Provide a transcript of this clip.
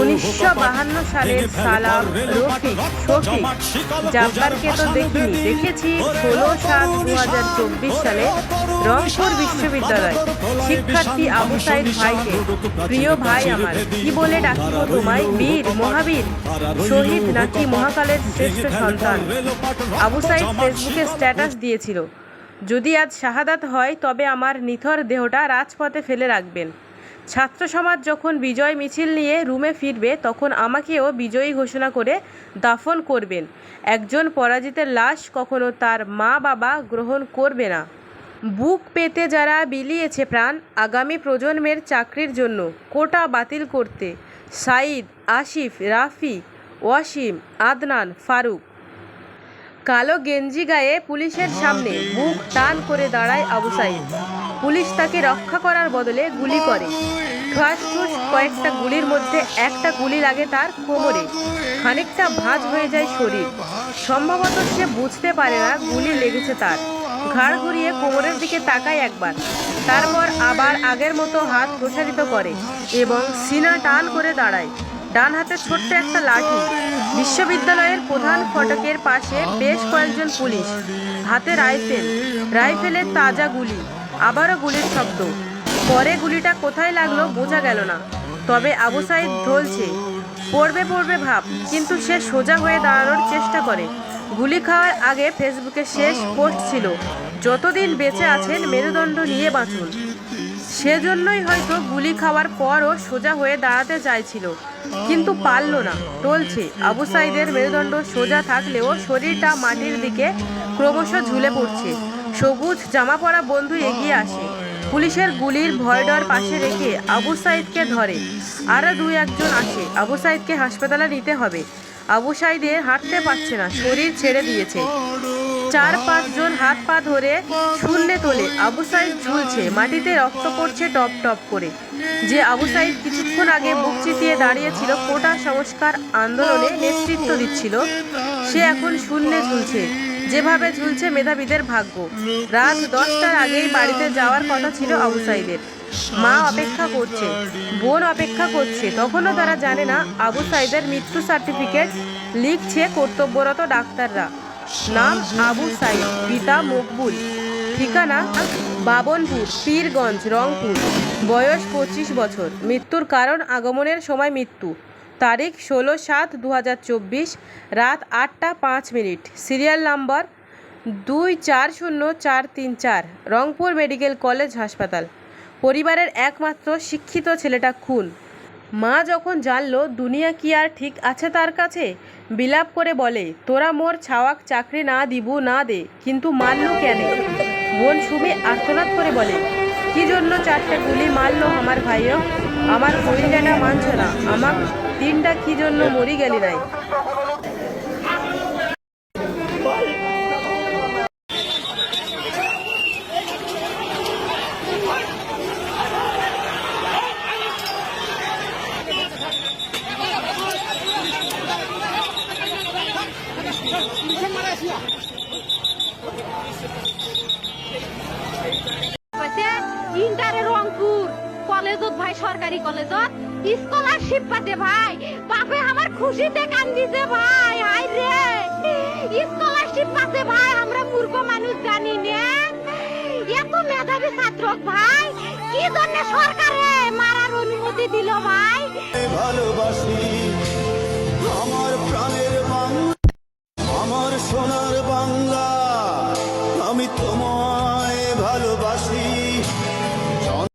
উনিশশো বাহান্ন সালের সালাম রফিক শফিক জাব্বারকে তো দেখিনি দেখেছি ষোলো সাত দু হাজার চব্বিশ সালে রংপুর বিশ্ববিদ্যালয়। শিক্ষার্থী আবু সাইদ ভাইকে প্রিয় ভাই আমার কি বলে ডাকিব তোমায়? বীর মহাবীর শহীদ নাকি মহাকালের শ্রেষ্ঠ সন্তান? আবু সাইদ ফেসবুকে স্ট্যাটাস দিয়েছিল যদি আজ শাহাদাত হয় তবে আমার নিথর দেহটা রাজপথে ফেলে রাখবেন। ছাত্র সমাজ যখন বিজয় মিছিল নিয়ে রুমে ফিরবে, তখন আমাকেও বিজয়ী ঘোষণা করে দাফন করবেন। একজন পরাজিতের লাশ কখনো তার মা বাবা গ্রহণ করবে না। বুক পেতে যারা বিলিয়েছে প্রাণ, আগামী প্রজন্মের চাকরির জন্য কোটা বাতিল করতে। সাইদ আসিফ, রাফি, ওয়াসিম, আদনান, ফারুক। কালো গেঞ্জি গায়ে পুলিশের সামনে, বুক টান করে দাঁড়ায় আবু সাইদ পুলিশ তাকে রক্ষা করার বদলে গুলি করে। ঠাস কয়েকটা গুলির মধ্যে একটা গুলি লাগে তার কোমরে। খানিকটা ভাঁজ হয়ে যায় শরীর। সম্ভবত সে বুঝতে পারে না গুলি লেগেছে তার। ঘাড় ঘুরিয়ে কোমরের দিকে তাকায় একবার। তারপর আবার আগের মতো হাত প্রসারিত করে এবং সিনা টান করে দাঁড়ায়। ডান হাতে ছোট্ট একটা লাঠি। বিশ্ববিদ্যালয়ের প্রধান ফটকের পাশে বেশ কয়েকজন পুলিশ। হাতে রাইফেল। রাইফেলের তাজা গুলি। আবারও গুলির শব্দ। পরে গুলিটা কোথায় লাগল বোঝা গেল না। তবে আবু সাইদ ঢলছে। পড়বে পড়বে ভাব, কিন্তু সে সোজা হয়ে দাঁড়ানোর চেষ্টা করে। গুলি খাওয়ার আগে ফেসবুকে শেষ পোস্ট ছিল, যতদিন বেঁচে আছেন, মেরুদণ্ড নিয়ে বাঁচুন। সেজন্যই হয়তো গুলি খাওয়ার পরও সোজা হয়ে দাঁড়াতে চাইছিল, কিন্তু পারল না, টলছে। আবু সাইদের মেরুদণ্ড সোজা থাকলেও শরীরটা মাটির দিকে ক্রমশ ঝুলে পড়ছে। সবুজ জামা পরা বন্ধু এগিয়ে আসে। পুলিশের গুলির ভয় ডর পাশে রেখে আবু সাইদকে ধরে। আরও দুই একজন আসে। আবু সাইদকে হাসপাতালে নিতে হবে। আবু সাইদের হাঁটতে পারছে না, শরীর ছেড়ে দিয়েছে। চার পাঁচজন হাত পা ধরে শূন্যে তোলে আবু সাইদ ঝুলছে, মাটিতে রক্ত পড়ছে টপ টপ করে। যে আবু সাইদ কিছুক্ষণ আগে বুক চিতিয়ে দাঁড়িয়েছিল, কোটা সংস্কার আন্দোলনে নেতৃত্ব দিচ্ছিল, সে এখন শূন্যে ঝুলছে। যেভাবে ঝুলছে মেধাবীদের ভাগ্য। রাত দশটার আগেই বাড়িতে যাওয়ার কথা ছিল আবু সাইদের মা অপেক্ষা করছে, বোন অপেক্ষা করছে, তখনও তারা জানে না আবু সাইদের মৃত্যু সার্টিফিকেট লিখছে কর্তব্যরত ডাক্তাররা। নাম আবু সাইদ পিতা মকবুল, ঠিকানা বাবনপুর, পীরগঞ্জ, রংপুর। বয়স পঁচিশ বছর। মৃত্যুর কারণ আগমনের সময় মৃত্যু। তারিখ ষোলো সাত দু হাজার চব্বিশ, রাত আটটা পাঁচ মিনিট। সিরিয়াল নাম্বার দুই চার শূন্য চার তিন চার, রংপুর মেডিকেল কলেজ হাসপাতাল। পরিবারের একমাত্র শিক্ষিত ছেলেটা খুন। মা যখন জানল, দুনিয়া কি আর ঠিক আছে তার কাছে? বিলাপ করে বলে, তোরা মোর ছাওয়াক চাকরি না দিবু, না দে, কিন্তু মারলু কেন? বোন সুমি আর্তনাদ করে বলে, কি জন্য চারটে গুলি মারলো আমার ভাইও? আমার পরিজাটা মানছে না আমার দিনটা কি জন্য মরি গেলি নাই রংপুর কলেজত ভাই সরকারি কলেজত। স্কলারশিপ পাতে ভাই। বাপে আমার খুশিতে কান্দিছে ভাই হাই রে। স্কলারশিপ পাতে ভাই, আমরা মূর্খ মানুষ জানি না। এত মেধাবী ছাত্র ভাই, কি জন্য সরকারে মারার অনুমতি দিল ভাই? ভালোবাসি, আমার প্রাণের আমার বাংলা